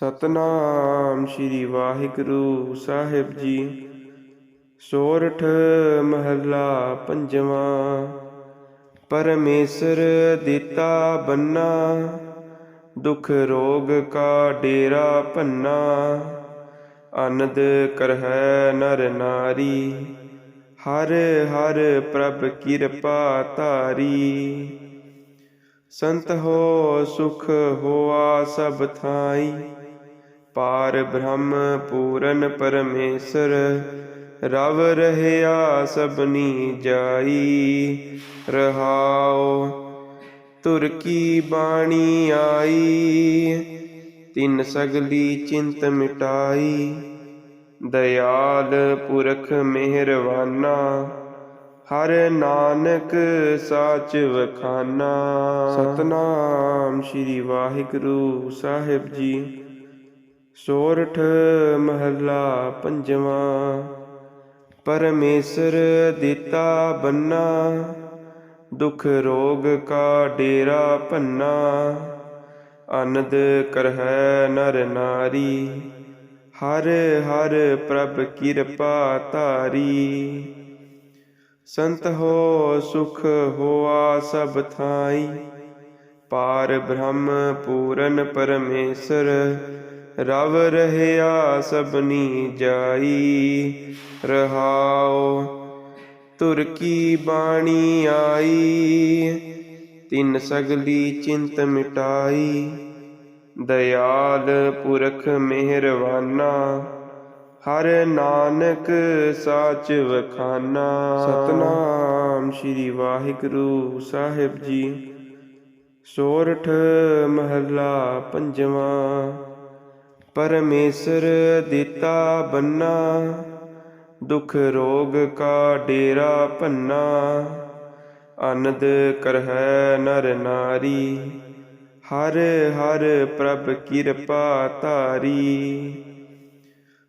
ਸਤਨਾਮ ਸ੍ਰੀ ਵਾਹਿਗੁਰੂ ਸਾਹਿਬ ਜੀ। ਸੋਰਠ ਮਹੱਲਾ ਪੰਜਵਾਂ। ਪਰਮੇਸ਼ਰ ਦਿੱਤਾ ਬੰਨਾ, ਦੁਖ ਰੋਗ ਕਾ ਡੇਰਾ ਭੰਨਾ। ਅਨੰਦ ਕਰਹਿ ਨਰ ਨਾਰੀ, ਹਰ ਹਰ ਪ੍ਰਭ ਕਿਰਪਾ ਧਾਰੀ। ਸੰਤ ਹੋ ਸੁਖ ਹੋਆ ਸਭ ਥਾਈ ਪਾਰ ਬ੍ਰਹਮ ਪੂਰਨ ਪਰਮੇਸ਼ਰ, ਰਵ ਰਹਿਆ ਸਭਨੀ ਜਾਈ ਰਹਾਓ ਤੁਰ ਕੀ ਬਾਣੀ ਆਈ, ਤਿੰਨ ਸਗਲੀ ਚਿੰਤ ਮਿਟਾਈ, ਦਇਆਲ ਪੁਰਖ ਮਿਹਰਵਾਨਾ, ਹਰ ਨਾਨਕ ਸਾਚ ਵਖਾਨਾ। ਸਤਨਾਮ ਸ੍ਰੀ ਵਾਹਿਗੁਰੂ ਸਾਹਿਬ ਜੀ। ਸੋਰਠ ਮਹੱਲਾ ਪੰਜਵਾਂ, ਪਰਮੇਸ਼ਰ ਦਿੱਤਾ ਬੰਨਾ, ਦੁਖ ਰੋਗ ਕਾ ਡੇਰਾ ਭੰਨਾ, ਅਨੰਦ ਕਰਹਿ ਨਰ ਨਾਰੀ, ਹਰ ਹਰ ਪ੍ਰਭ ਕਿਰਪਾ ਧਾਰੀ। ਸੰਤ ਹੋ ਸੁਖ ਹੋਆ ਸਭ ਥਾਈ, ਪਾਰ ਬ੍ਰਹਮ ਪੂਰਨ ਪਰਮੇਸ਼ਰ ਰਵ ਰਹਿਆ ਸਭਨੀ ਜਾਈ, ਰਹਾਉ ਤੁਰ ਕੀ ਬਾਣੀ ਆਈ, ਤਿੰਨ ਸਗਲੀ ਚਿੰਤ ਮਿਟਾਈ, ਦਇਆਲ ਪੁਰਖ ਮਿਹਰਵਾਨਾ, ਹਰ ਨਾਨਕ ਸਾਚ ਵਖਾਨਾ। ਸਤਨਾਮ ਸ੍ਰੀ ਵਾਹਿਗੁਰੂ ਸਾਹਿਬ ਜੀ। ਸੋਰਠ ਮਹੱਲਾ ਪੰਜਵਾਂ ਪਰਮੇਸ਼ਰ ਦਿੱਤਾ ਬੰਨਾ, ਦੁਖ ਰੋਗ ਕਾ ਡੇਰਾ ਭੰਨਾ ਅਨੰਦ ਕਰਹਿ ਨਰ ਨਾਰੀ, ਹਰ ਹਰ ਪ੍ਰਭ ਕਿਰਪਾ ਧਾਰੀ।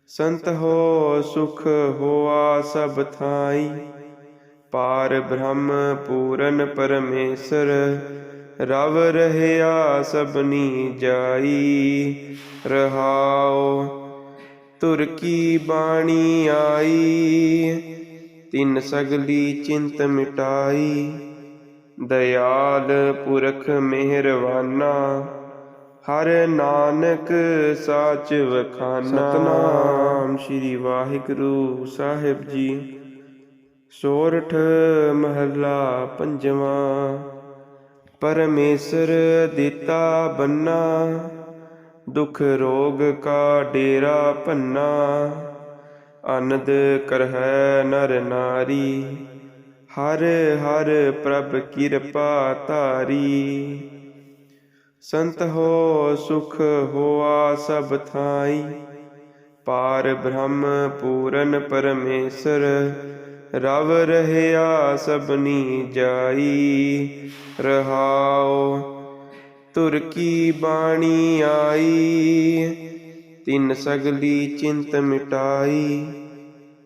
ਸੰਤ ਹੋ, ਸੁਖ ਹੋਆ ਸਭ ਥਾਈ, ਪਾਰ ਬ੍ਰਹਮ ਪੂਰਨ ਪਰਮੇਸ਼ਰ ਰਵ ਰਹਿਆ ਸਭਨੀ ਜਾਈ ਰਹਾਉ ਤੁਰ ਕੀ ਬਾਣੀ ਆਈ ਤਿਨ ਸਗਲੀ ਚਿੰਤ ਮਿਟਾਈ ਦਇਆਲ ਪੁਰਖ ਮਿਹਰਵਾਨਾ ਹਰ ਨਾਨਕ ਸਾਚ ਵਖਾਨਾ। ਸਤਨਾਮ। ਸ੍ਰੀ ਵਾਹਿਗੁਰੂ ਸਾਹਿਬ ਜੀ ਸੋਰਠ ਮਹੱਲਾ ਪੰਜਵਾਂ। ਪਰਮੇਸ਼ਰ ਦਿੱਤਾ ਬੰਨਾ, ਦੁਖ ਰੋਗ ਕਾ ਡੇਰਾ ਭੰਨਾ ਅਨੰਦ ਕਰਹਿ ਨਰ ਨਾਰੀ, ਹਰ ਹਰ ਪ੍ਰਭ ਕਿਰਪਾ ਧਾਰੀ। ਸੰਤ ਹੋ, ਸੁਖ ਹੋਆ ਸਭ ਥਾਈ, ਪਾਰ ਬ੍ਰਹਮ ਪੂਰਨ ਪਰਮੇਸ਼ਰ ਰਵ ਰਹਿਆ ਸਭਨੀ ਜਾਈ, ਰਹਾਉ ਤੁਰ ਕੀ ਬਾਣੀ ਆਈ, ਤਿੰਨ ਸਗਲੀ ਚਿੰਤ ਮਿਟਾਈ,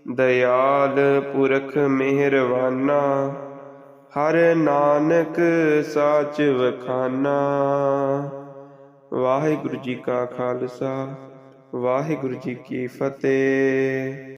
ਦਇਆਲ ਪੁਰਖ ਮਿਹਰਵਾਨਾ, ਹਰ ਨਾਨਕ ਸਾਚ ਵਖਾਨਾ। ਵਾਹਿਗੁਰੂ ਜੀ ਕਾ ਖਾਲਸਾ, ਵਾਹਿਗੁਰੂ ਜੀ ਕੀ ਫਤਿਹ।